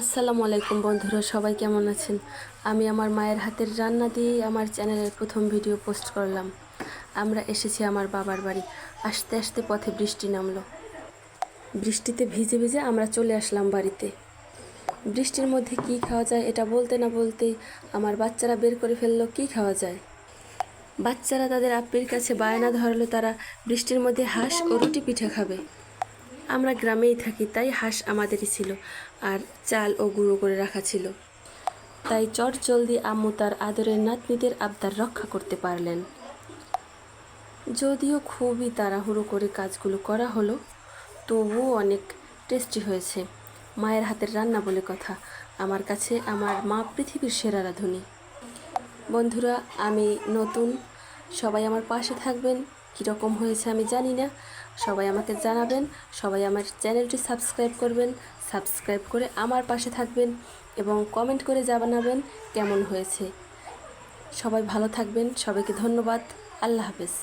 আসসালামু আলাইকুম বন্ধুরা, সবাই কেমন আছেন? আমি আমার মায়ের হাতের রান্না দিয়ে আমার চ্যানেলের প্রথম ভিডিও পোস্ট করলাম। আমরা এসেছি আমার বাবার বাড়ি। আস্তে আস্তে পথে বৃষ্টি নামলো। বৃষ্টিতে ভিজে ভিজে আমরা চলে আসলাম বাড়িতে। বৃষ্টির মধ্যে কি খাওয়া যায় এটা বলতে না বলতেই আমার বাচ্চারা বের করে ফেলল, কি খাওয়া যায়? বাচ্চারা তাদের আপ্পির কাছে বায়না ধরলো, তারা বৃষ্টির মধ্যে হাঁস ও রুটি পিঠা খাবে। আমরা গ্রামেই থাকি, তাই হাঁস আমাদেরই ছিল আর চাল ও গুঁড়ো করে রাখা ছিল। তাই চট জলদি আম্মু তার আদরের নাতনিদের আবদার রক্ষা করতে পারলেন। যদিও খুবই তাড়াহুড়ো করে কাজগুলো করা হলো, তবুও অনেক টেস্টি হয়েছে। মায়ের হাতের রান্না বলে কথা, আমার কাছে আমার মা পৃথিবীর সেরা রাঁধুনি। বন্ধুরা, আমি নতুন, সবাই আমার পাশে থাকবেন। কীরকম হয়েছে আমি জানি না। সবাই আমাকে জানাবেন, সবাই আমার চ্যানেলটি সাবস্ক্রাইব করবেন, সাবস্ক্রাইব করে আমার পাশে থাকবেন এবং কমেন্ট করে জানাবেন কেমন হয়েছে। সবাই ভালো থাকবেন, সবাইকে ধন্যবাদ, আল্লাহ হাফেজ।